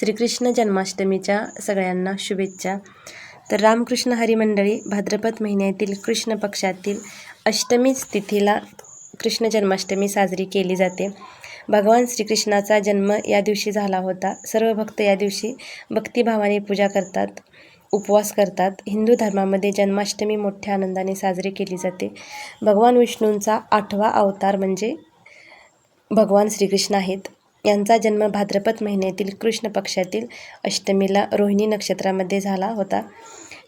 श्रीकृष्ण जन्माष्टमीच्या सगळ्यांना शुभेच्छा. तर रामकृष्ण हरिमंडळी भाद्रपद महिन्यातील कृष्ण पक्षातील अष्टमीच तिथीला कृष्ण जन्माष्टमी साजरी केली जाते. भगवान श्रीकृष्णाचा जन्म या दिवशी झाला होता. सर्व भक्त या दिवशी भक्तिभावाने पूजा करतात उपवास करतात. हिंदू धर्मामध्ये जन्माष्टमी मोठ्या आनंदाने साजरी केली जाते. भगवान विष्णूंचा आठवा अवतार म्हणजे भगवान श्रीकृष्ण आहेत. यांचा जन्म भाद्रपद महिन्यातील कृष्ण पक्षातील अष्टमीला रोहिणी नक्षत्रामध्ये झाला होता.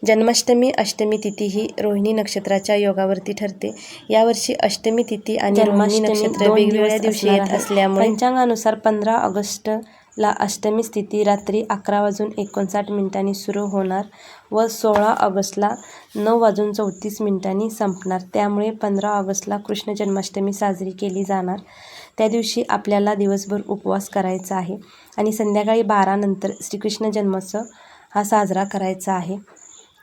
जन्माष्टमी अष्टमी तिथी ही रोहिणी नक्षत्राच्या योगावरती ठरते. यावर्षी अष्टमी तिथी आणि रोहिणी नक्षत्र वेगवेगळ्या दिवशी येत. असल्यामुळे पंचांगानुसार पंधरा ऑगस्टला अष्टमी स्थिती रात्री अकरा वाजून एकोणसाठ मिनिटांनी सुरू होणार व सोळा ऑगस्टला नऊ वाजून चौतीस मिनिटांनी संपणार. त्यामुळे पंधरा ऑगस्टला कृष्ण जन्माष्टमी साजरी केली जाणार. त्या दिवशी आपल्याला दिवसभर उपवास करायचा आहे. आणि संध्याकाळी बारानंतर श्रीकृष्ण जन्मोत्सव हा साजरा करायचा आहे.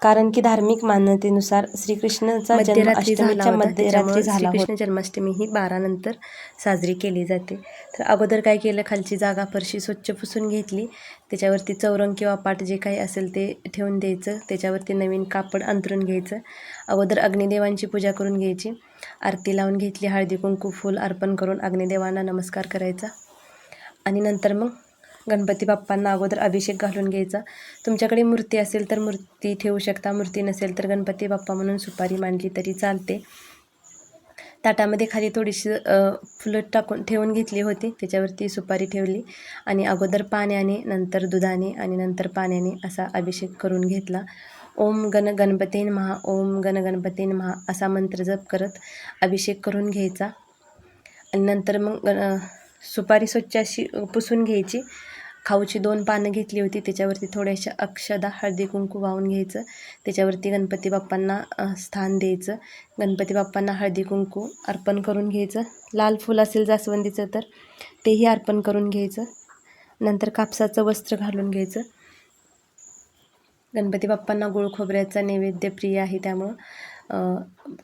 कारण की धार्मिक मान्यतेनुसार श्रीकृष्णाचा जन्म मध्यरात्री झाला अष्टमीच्या मध्यरात्री श्रीकृष्ण जन्माष्टमी ही बारानंतर साजरी केली जाते. तर अगोदर काय केलं खालची जागा फरशी स्वच्छ पुसून घेतली. त्याच्यावरती चौरंग किंवा पाट जे काही असेल ते ठेवून द्यायचं. त्याच्यावरती नवीन कापड अंतरून घ्यायचं. अगोदर अग्निदेवांची पूजा करून घ्यायची. आरती लावून घेतली हळदी कुंकू फूल अर्पण करून अग्निदेवांना नमस्कार करायचा. आणि नंतर मग गणपती बाप्पांना अगोदर अभिषेक घालून घ्यायचा. तुमच्याकडे मूर्ती असेल तर मूर्ती ठेवू शकता. मूर्ती नसेल तर गणपती बाप्पा म्हणून सुपारी मांडली तरी चालते. ताटामध्ये खाली थोडीशी फुलं टाकून ठेवून घेतली होती. त्याच्यावरती सुपारी ठेवली आणि अगोदर पाण्याने नंतर दुधाने आणि नंतर पाण्याने असा अभिषेक करून घेतला. ओम गण गणपतीन महा ओम गण गणपतीन महा असा मंत्र जप करत अभिषेक करून घ्यायचा. आणि नंतर मग गण सुपारी स्वच्छ अशी पुसून घ्यायची. खाऊची दोन पानं घेतली होती. त्याच्यावरती थोड्याशा अक्षदा हळदी कुंकू वाहून घ्यायचं. त्याच्यावरती गणपती बाप्पांना स्थान द्यायचं. गणपती बाप्पांना हळदी कुंकू अर्पण करून घ्यायचं. लाल फूल असेल जास्वंदीचं तर तेही अर्पण करून घ्यायचं. नंतर कापसाचं वस्त्र घालून घ्यायचं. गणपती बाप्पांना गुळ खोबऱ्याचा नैवेद्य प्रिय आहे त्यामुळं.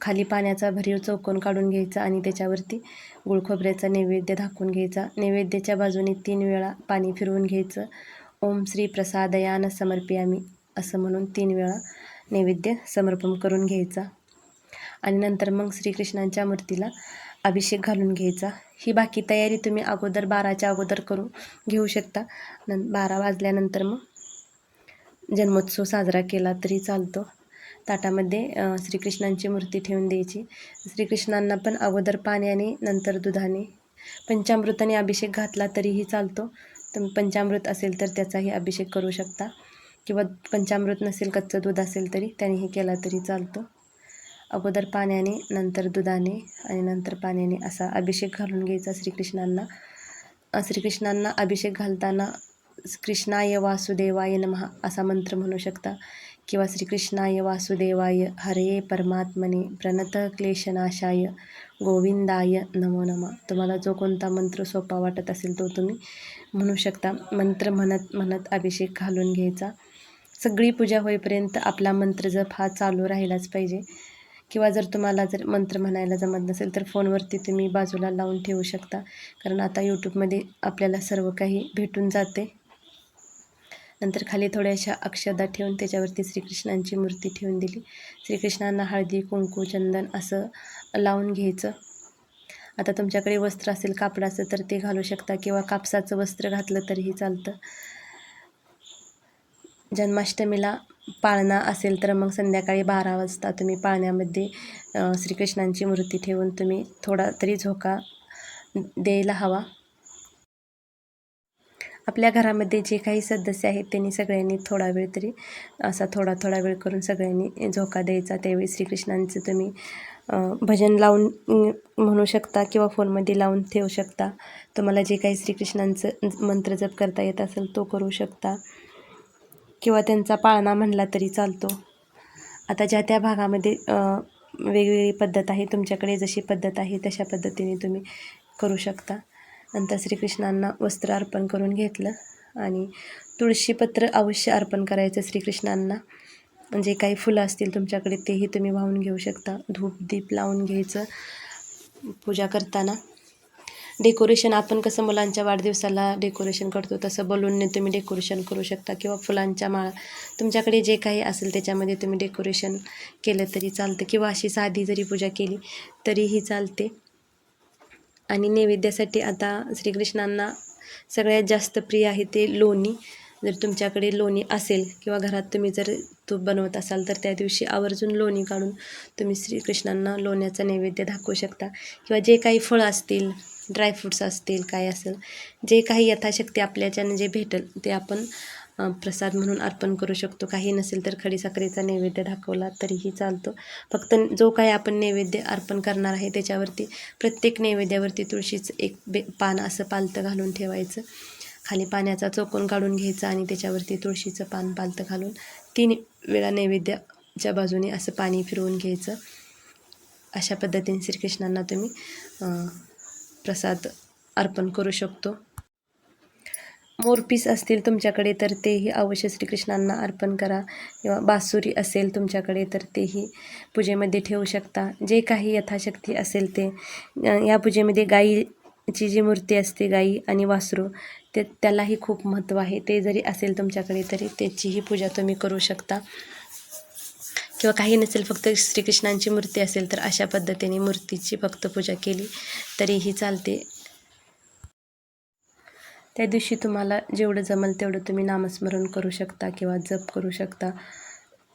खाली पाण्याचा भरीव चौकोन काढून घ्यायचा आणि त्याच्यावरती गुळखोबऱ्याचा नैवेद्य दाखवून घ्यायचा. नैवेद्याच्या बाजूने तीन वेळा पाणी फिरवून घ्यायचं. ओम श्री प्रसादयान समर्पयामी असं म्हणून तीन वेळा नैवेद्य समर्पण करून घ्यायचा. आणि नंतर मग श्रीकृष्णांच्या मूर्तीला अभिषेक घालून घ्यायचा. ही बाकी तयारी तुम्ही अगोदर बाराच्या अगोदर करून घेऊ शकता. न बारा वाजल्यानंतर मग जन्मोत्सव साजरा केला तरी चालतो. ताटामध्ये श्रीकृष्णांची मूर्ती ठेवून द्यायची. श्रीकृष्णांना पण अगोदर पाण्याने नंतर दुधाने पंचामृताने अभिषेक घातला तरीही चालतो. तुम्ही पंचामृत असेल तर त्याचाही अभिषेक करू शकता. किंवा पंचामृत नसेल कच्चं दूध असेल तरी त्यानेही केला तरी चालतो. अगोदर पाण्याने नंतर दुधाने आणि नंतर पाण्याने असा अभिषेक घालून घ्यायचा श्रीकृष्णांना. श्रीकृष्णांना अभिषेक घालताना कृष्णाय वासुदेवाय नमः असा मंत्र म्हणू शकता. किंवा श्रीकृष्णाय वासुदेवाय हरे परमात्मने प्रणत क्लेशनाशाय गोविंदाय नमो नमा. तुम्हाला जो कोणता मंत्र सोपा वाटत असेल तो तुम्ही म्हणू शकता. मंत्र म्हणत म्हणत अभिषेक घालून घ्यायचा. सगळी पूजा होईपर्यंत आपला मंत्र जप हा चालू राहिलाच पाहिजे. किंवा जर तुम्हाला जर मंत्र म्हणायला जमत नसेल तर फोनवरती तुम्ही बाजूला लावून ठेवू शकता. कारण आता यूट्यूबमध्ये आपल्याला सर्व काही भेटून जाते. नंतर खाली थोड्याशा अक्षदा ठेवून त्याच्यावरती श्रीकृष्णांची मूर्ती ठेवून दिली. श्रीकृष्णांना हळदी कुंकू चंदन असं लावून घ्यायचं. आता तुमच्याकडे वस्त्र असेल कापडाचं तर ते घालू शकता किंवा कापसाचं वस्त्र घातलं तरीही चालतं. जन्माष्टमीला पाळणा असेल तर मग संध्याकाळी बारा वाजता तुम्ही पाळण्यामध्ये श्रीकृष्णांची मूर्ती ठेवून तुम्ही थोडा तरी झोका द्यायला हवा. आपल्या घरामध्ये जे काही सदस्य आहेत त्यांनी सगळ्यांनी थोडा वेळ तरी असा थोडा थोडा वेळ करून सगळ्यांनी झोका द्यायचा. त्यावेळी श्रीकृष्णांचं तुम्ही भजन लावून म्हणू शकता किंवा फोनमध्ये लावून ठेवू शकता. तुम्हाला जे काही श्रीकृष्णांचं मंत्र जप करता येत असेल तो करू शकता. किंवा त्यांचा पाळणा म्हणला तरी चालतो. आता ज्या त्या भागामध्ये वेगवेगळी पद्धत आहे तुमच्याकडे जशी पद्धत आहे तशा पद्धतीने तुम्ही करू शकता. नंतर श्रीकृष्णांना वस्त्र अर्पण करून घेतलं आणि तुळशीपत्र अवश्य अर्पण करायचं श्रीकृष्णांना. जे काही फुलं असतील तुमच्याकडे तेही तुम्ही वाहून घेऊ शकता. धूप दीप लावून घ्यायचं पूजा करताना. डेकोरेशन आपण कसं मुलांच्या वाढदिवसाला डेकोरेशन करतो तसं बलूनने तुम्ही डेकोरेशन करू शकता किंवा फुलांच्या माळा. तुमच्याकडे जे काही असेल त्याच्यामध्ये तुम्ही डेकोरेशन केलं तरी चालतं किंवा अशी साधी जरी पूजा केली तरीही चालते. आणि नैवेद्यासाठी आता श्रीकृष्णांना सगळ्यात जास्त प्रिय आहे ते लोणी. जर तुमच्याकडे लोणी असेल किंवा घरात तुम्ही जर तूप बनवत असाल तर त्या दिवशी आवर्जून लोणी काढून तुम्ही श्रीकृष्णांना लोण्याचा नैवेद्य दाखवू शकता. किंवा जे काही फळं असतील ड्रायफ्रूट्स असतील काय असेल जे काही यथाशक्ती आपल्याच्यानं जे भेटेल ते आपण प्रसाद म्हणून अर्पण करू शकतो. काही नसेल तर खडीसाखरेचा नैवेद्य दाखवला तरीही चालतो. फक्त जो काही आपण नैवेद्य अर्पण करणार आहे त्याच्यावरती प्रत्येक नैवेद्यावरती तुळशीचं एक बे पान असं पालतं घालून ठेवायचं. खाली पाण्याचा चोकून काढून घ्यायचा आणि त्याच्यावरती तुळशीचं पान पालतं घालून तीन वेळा नैवेद्याच्या बाजूने असं पाणी फिरवून घ्यायचं. अशा पद्धतीने श्रीकृष्णांना तुम्ही प्रसाद अर्पण करू शकतो. मोरपीस असतील तुमच्याकडे तर तेही अवश्य श्रीकृष्णांना अर्पण करा. किंवा बासुरी असेल तुमच्याकडे तर तेही पूजेमध्ये ठेवू शकता. जे काही यथाशक्ती असेल ते. या पूजेमध्ये गाईची जी मूर्ती असते गाई आणि वासरू ते त्यालाही खूप महत्त्व आहे. ते जरी असेल तुमच्याकडे तरी त्याचीही पूजा तुम्ही करू शकता. किंवा काही नसेल फक्त श्रीकृष्णांची मूर्ती असेल तर अशा पद्धतीने मूर्तीची फक्त पूजा केली तरीही चालते. त्या दिवशी तुम्हाला जेवढं जमल तेवढं तुम्ही नामस्मरण करू शकता किंवा जप करू शकता.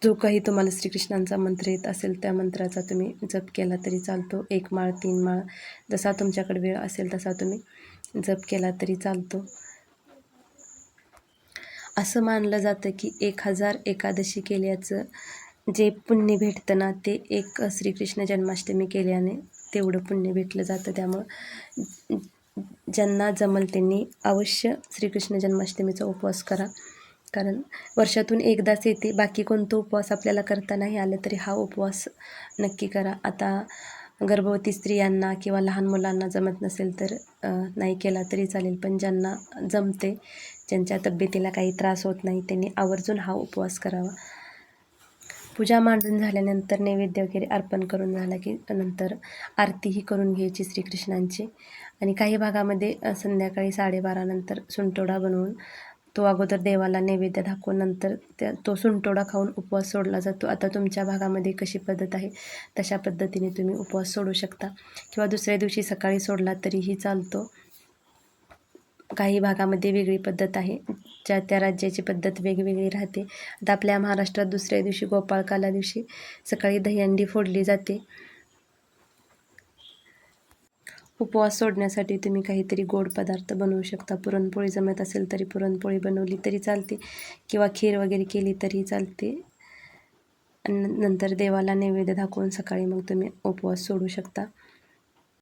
जो काही तुम्हाला श्रीकृष्णांचा मंत्र येत असेल त्या मंत्राचा तुम्ही जप केला तरी चालतो. एक माळ तीन माळ जसा तुमच्याकडे वेळ असेल तसा तुम्ही जप केला तरी चालतो. असं मानलं जातं की एक हजार एकादशी केल्याचं जे पुण्य भेटतं ना ते एक श्रीकृष्ण जन्माष्टमी केल्याने तेवढं पुण्य भेटलं जातं. त्यामुळं ज्यांना जमल त्यांनी अवश्य श्रीकृष्ण जन्माष्टमीचा उपवास करा. कारण वर्षातून एकदाच येते. बाकी कोणतं उपवास आपल्याला करता नाही आलं तरी हा उपवास नक्की करा. आता गर्भवती स्त्रियांना किंवा लहान मुलांना जमत नसेल तर नाही केला तरी चालेल. पण ज्यांना जमते ज्यांच्या तब्येतीला काही त्रास होत नाही त्यांनी आवर्जून हा उपवास करावा. पूजा मांडून झाल्यानंतर नैवेद्य वगैरे अर्पण करून झाला की नंतर आरतीही करून घ्यायची श्रीकृष्णांची. आणि काही भागामध्ये संध्याकाळी साडेबारानंतर सुंटोडा बनवून तो अगोदर देवाला नैवेद्य दाखवून नंतर त्या तो सुंटोडा खाऊन उपवास सोडला जातो. आता तुमच्या भागामध्ये कशी पद्धत आहे? तशा पद्धतीने तुम्ही उपवास सोडू शकता. किंवा दुसऱ्या दिवशी सकाळी सोडला तरीही चालतो. काही भागामध्ये वेगळी पद्धत आहे. ज्या त्या राज्याची पद्धत वेगवेगळी राहते. आता आपल्या महाराष्ट्रात दुसऱ्या दिवशी गोपाळकाला दिवशी सकाळी दहीहंडी फोडली जाते. उपवास सोडण्यासाठी तुम्ही काहीतरी गोड पदार्थ बनवू शकता. पुरणपोळी जमत असेल तरी पुरणपोळी बनवली तरी चालते. किंवा खीर वगैरे केली तरी चालते. नंतर देवाला नैवेद्य दाखवून सकाळी मग तुम्ही उपवास सोडू शकता.